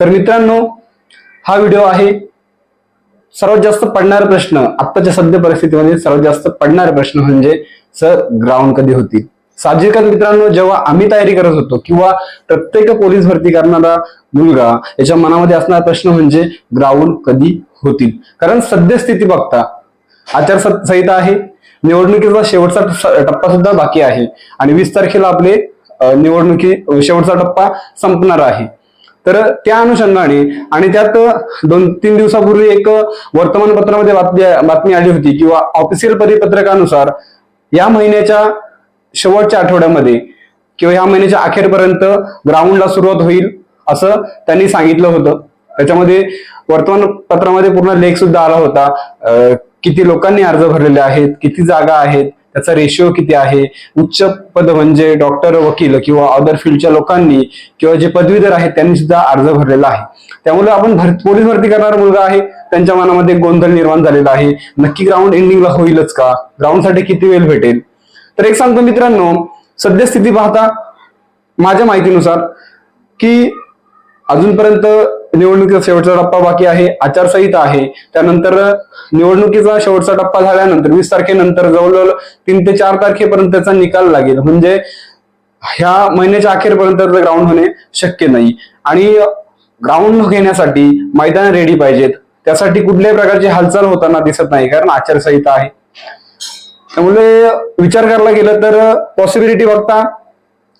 तर मित्रांनो हा व्हिडिओ आहे सर्वात जास्त पडणारा प्रश्न. आत्ताच्या सध्या परिस्थितीमध्ये सर्वात जास्त पडणारा प्रश्न म्हणजे सर ग्राउंड कधी होती? साहजिकच मित्रांनो जेव्हा आम्ही तयारी करत होतो किंवा प्रत्येक पोलीस भरती करणारा मुलगा याच्या मनामध्ये असणारा प्रश्न म्हणजे ग्राउंड कधी होतील कारण सद्यस्थिती बघता आचारसंहिता आहे निवडणुकीचा शेवटचा टप्पा सुद्धा बाकी आहे आणि वीस तारखेला आपले निवडणुकी शेवटचा टप्पा संपणार आहे. तर त्या अनुषंगाने आणि त्यात दोन तीन दिवसापूर्वी एक वर्तमानपत्रामध्ये बातमी बातमी आली होती किंवा ऑफिशियल परिपत्रकानुसार या महिन्याच्या शेवटच्या आठवड्यामध्ये किंवा या महिन्याच्या अखेरपर्यंत ग्राउंडला सुरुवात होईल असं त्यांनी सांगितलं होतं. त्याच्यामध्ये वर्तमानपत्रामध्ये पूर्ण लेख सुद्धा आला होता. किती लोकांनी अर्ज भरलेले आहेत किती जागा आहेत त्याचा रेशिओ किती आहे? उच्च पद म्हणजे डॉक्टर वकील किंवा अदर फील्डच्या लोकांनी किंवा जे पदवीधर आहेत त्यांनी सुद्धा अर्ज भरलेला आहे. त्यामुळे आपण भर पोलीस भरती करणारा मुलगा आहे त्यांच्या मनामध्ये गोंधळ निर्माण झालेला आहे. नक्की ग्राउंड एंडिंगला होईलच का? ग्राउंडसाठी किती वेळ भेटेल? तर एक सांगतो मित्रांनो सद्यस्थिती पाहता माझ्या माहितीनुसार की अजूनपर्यंत निवडणुकीचा शेवटचा टप्पा बाकी आहे आचारसंहिता आहे. त्यानंतर निवडणुकीचा शेवटचा टप्पा झाल्यानंतर वीस तारखेनंतर जवळजवळ तीन ते चार तारखेपर्यंतचा निकाल लागेल. म्हणजे ह्या महिन्याच्या अखेरपर्यंत ग्राउंड होणे शक्य नाही. आणि ग्राउंड घेण्यासाठी मैदान रेडी पाहिजेत. त्यासाठी कुठल्याही प्रकारची हालचाल होताना दिसत नाही कारण आचारसंहिता आहे. त्यामुळे विचार करायला गेलं तर पॉसिबिलिटी बघता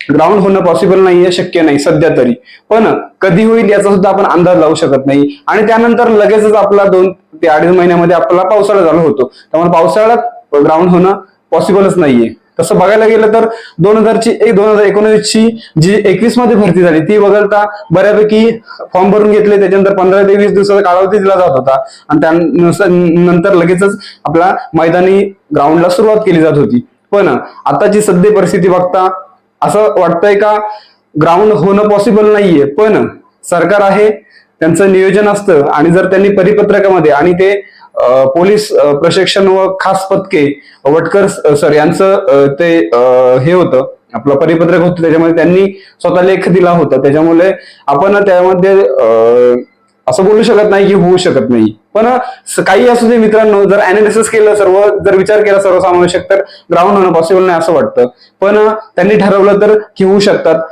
ग्राउंड होणं पॉसिबल नाहीये शक्य नाही सध्या तरी. पण कधी होईल याचा सुद्धा आपण अंदाज लावू शकत नाही. आणि त्यानंतर लगेचच आपला दोन ते अडीच महिन्यामध्ये आपला पावसाळा चालू होतो. त्यामुळे पावसाळ्यात ग्राउंड होणं पॉसिबलच नाहीये. तसं बघायला गेलं तर दोन हजारची एक दोन हजार एकोणवीसची जी एकवीसमध्ये भरती झाली ती वगळता बऱ्यापैकी फॉर्म भरून घेतले. त्याच्यानंतर पंधरा ते वीस दिवसाचा कालावधी दिला जात होता. आणि त्यानुसार नंतर लगेचच आपला मैदानी ग्राउंडला सुरुवात केली जात होती. पण आताची सध्या परिस्थिती बघता असं वाटतंय का ग्राउंड होणं पॉसिबल नाहीये पण सरकार आहे त्यांचं नियोजन असतं आणि जर त्यांनी परिपत्रकामध्ये आणि ते पोलीस प्रशिक्षण व खास पथके वटकर सर यांचं ते हे होतं आपलं परिपत्रक होतं त्याच्यामध्ये त्यांनी स्वतः लेख दिला होता त्याच्यामुळे आपण त्यामध्ये अं, असं बोलू शकत नाही की होऊ शकत नाही. पण काही असू दे मित्रांनो जर अनालिसिस केलं सर्व जर विचार केला सर्वसमावेशक तर ग्राउंड होणं पॉसिबल नाही असं वाटतं. पण त्यांनी ठरवलं तर की होऊ शकतात.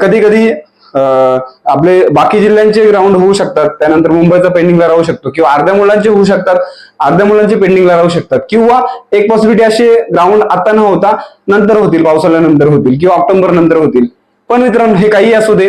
कधी कधी आपले बाकी जिल्ह्यांचे ग्राउंड होऊ शकतात. त्यानंतर मुंबईचा पेंडिंगला राहू शकतो. किंवा अर्ध्या मुलांचे होऊ शकतात. अर्ध्या मुलांचे पेंडिंगला राहू शकतात. किंवा एक पॉसिबिलिटी असे ग्राउंड आता न होता नंतर होतील पावसाळ्यानंतर होतील किंवा ऑक्टोबर नंतर होतील. पण मित्रांनो हे काही असू दे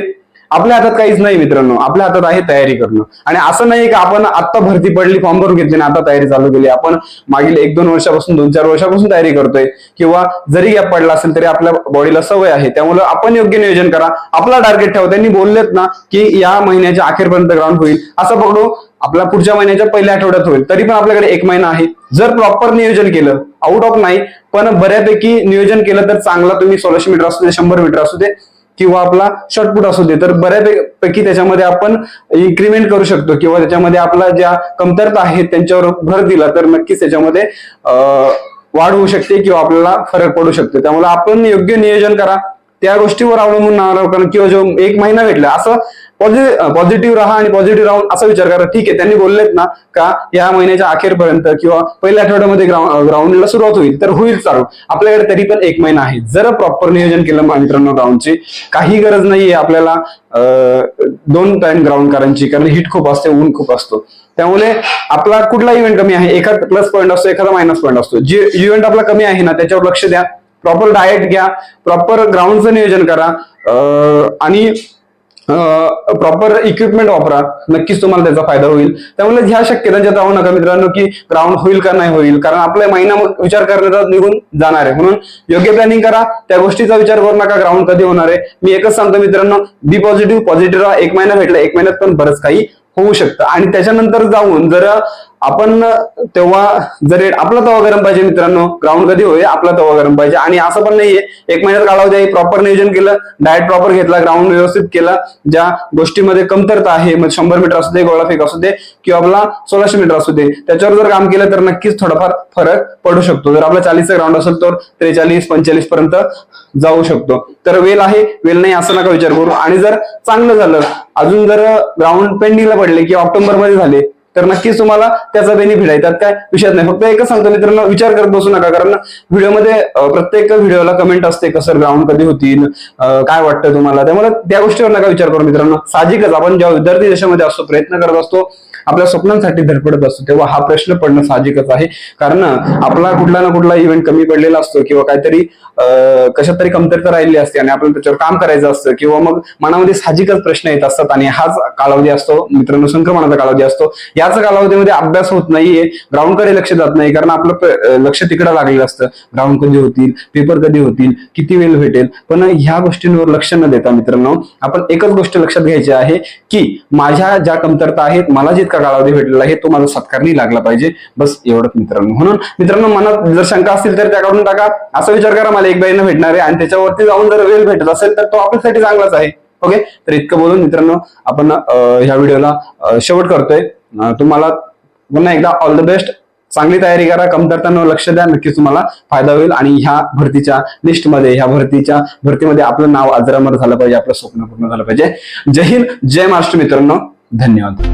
आपल्या हातात काहीच नाही मित्रांनो. आपल्या हातात आहे तयारी करणं. आणि असं नाही की आपण आता भरती पडली फॉर्म भरून घेतली ना आता तयारी चालू केली. आपण मागील एक दोन वर्षापासून दोन चार वर्षापासून तयारी करतोय. किंवा जरी गॅप पडला असेल तरी आपल्या बॉडीला सवय आहे. त्यामुळे आपण योग्य नियोजन करा. आपला टार्गेट ठेवा. त्यांनी बोललेत ना की या महिन्याच्या अखेरपर्यंत ग्राउंड होईल. असं पकडू. आपला पुढच्या महिन्याच्या पहिल्या आठवड्यात होईल. तरी पण आपल्याकडे एक महिना आहे. जर प्रॉपर नियोजन केलं आउट ऑफ नाही पण बऱ्यापैकी नियोजन केलं तर चांगला. तुम्ही सोळाशे मीटर असू दे शंभर मीटर असू दे किंवा आपला शॉर्टपुट असू दे तर बऱ्यापैकी त्याच्यामध्ये आपण इन्क्रीमेंट करू शकतो किंवा त्याच्यामध्ये आपला ज्या कमतरता आहेत त्यांच्यावर भर दिला तर नक्कीच त्याच्यामध्ये वाढ होऊ शकते किंवा आपल्याला फरक पडू शकतो. त्यामुळे आपण योग्य नियोजन करा. त्या गोष्टीवर अवलंबून राहा कारण किंवा जो एक महिना भेटला असं पॉझिटिव्ह राहा आणि पॉझिटिव्ह राहून असा विचार करा. ठीक आहे त्यांनी बोललेत ना का या महिन्याच्या अखेरपर्यंत किंवा पहिल्या आठवड्यामध्ये ग्राउंडला सुरुवात होईल तर होईल चालू. आपल्याकडे तरी पण एक महिना आहे. जर प्रॉपर नियोजन केलं मा- मित्रांनो ग्राउंडची काही गरज नाहीये आपल्याला दोन टाइम ग्राउंड करायची कारण हिट खूप असते ऊन खूप असतो. त्यामुळे आपला कुठला इव्हेंट कमी आहे? एखादा प्लस पॉईंट असतो एखादा मायनस पॉईंट असतो. जे इव्हेंट आपला कमी आहे ना त्याच्यावर लक्ष द्या. प्रॉपर डाएट घ्या प्रॉपर ग्राउंडचं नियोजन करा आणि प्रॉपर इक्विपमेंट वापरा. नक्कीच तुम्हाला त्याचा फायदा होईल. त्यामुळे ह्या शक्यतांच्यात जाऊ नका मित्रांनो की ग्राउंड होईल का नाही होईल. कारण आपला महिना विचार करण्याचा निघून जाणार आहे. म्हणून योग्य प्लॅनिंग करा. त्या गोष्टीचा विचार करू नका. ग्राउंड कधी होणार आहे? मी एकच सांगतो मित्रांनो बी पॉझिटिव्ह पॉझिटिव्ह राहा. एक महिना भेटला एक महिन्यात पण बरंच काही होऊ शकतं. आणि त्याच्यानंतर जाऊन जर आपण तेव्हा जर आपला तवा गरम पाहिजे मित्रांनो ग्राउंड कधी होईल आपला तवा गरम पाहिजे. आणि असं पण नाहीये एक महिन्यात कालावधी आहे प्रॉपर नियोजन केलं डाएट प्रॉपर घेतला ग्राउंड व्यवस्थित केला ज्या गोष्टीमध्ये कमतरता आहे मग शंभर मीटर असू दे गोळा फेक असू दे किंवा आपला सोळाशे मीटर असू दे त्याच्यावर जर काम केलं तर नक्कीच थोडाफार फरक पडू शकतो. जर आपला चाळीसचा ग्राउंड असेल तर त्रेचाळीस पंचेचाळीस पर्यंत जाऊ शकतो. तर वेल आहे वेल नाही असं नका विचार करू. आणि जर चांगलं झालं अजून जर ग्राउंड पेंडिंगला पडले किंवा ऑक्टोबरमध्ये झाले तर नक्कीच तुम्हाला त्याचा बेनिफिट आहे. त्यात काय विषयात नाही. फक्त एकच सांगतो मित्रांनो विचार करत बसू नका. कारण व्हिडिओमध्ये प्रत्येक व्हिडिओला कमेंट असते कसं ग्राउंड कधी होतील काय वाटतं तुम्हाला? त्यामुळे त्या गोष्टीवर नका विचार करू मित्रांनो. साहजिकच आपण जेव्हा विद्यार्थी देशामध्ये असतो प्रयत्न करत असतो आपल्या स्वप्नांसाठी धडपडत असतो तेव्हा हा प्रश्न पडणं साहजिकच आहे. कारण आपला कुठला ना कुठला इव्हेंट कमी पडलेला असतो किंवा काहीतरी अं, कशात तरी कमतरता राहिली असते आणि आपल्याला त्याच्यावर काम करायचं असतं किंवा मग मनामध्ये साहजिकच प्रश्न येत असतात आणि हाच कालावधी असतो. मित्रांनो संक्रमणाचा कालावधी असतो. याच कालावधीमध्ये अभ्यास होत नाहीये ग्राउंडकडे लक्ष जात नाही कारण आपलं लक्ष तिकडे लागलेलं असतं. ग्राउंड कधी होतील पेपर कधी होतील किती वेळ भेटेल? पण ह्या गोष्टींवर लक्ष न देता मित्रांनो आपण एकच गोष्ट लक्षात घ्यायची आहे की माझ्या ज्या कमतरता आहेत मला जितका कालावधी भेटलेला आहे तो माझा सत्कारणी लागला पाहिजे. बस एवढंच मित्रांनो. म्हणून मित्रांनो मनात जर शंका असतील तर त्या काढून टाका. असा विचार करा मला एक बाईनं भेटणार आहे आणि त्याच्यावरती जाऊन जर वेळ भेटत असेल तर तो आपल्यासाठी चांगलाच आहे. ओके? तर इतकं बोलून मित्रांनो आपण ह्या व्हिडिओला शेवट करतोय. तुम्हाला पुन्हा एकदा ऑल द बेस्ट चांगली तयारी करा कमतरतांवर लक्ष द्या नक्कीच तुम्हाला फायदा होईल. आणि ह्या भरतीच्या लिस्टमध्ये ह्या भरतीच्या भरतीमध्ये आपलं नाव अजरामर झालं पाहिजे आपलं स्वप्न पूर्ण झालं पाहिजे. जय हिंद जय महाराष्ट्र मित्रांनो. धन्यवाद.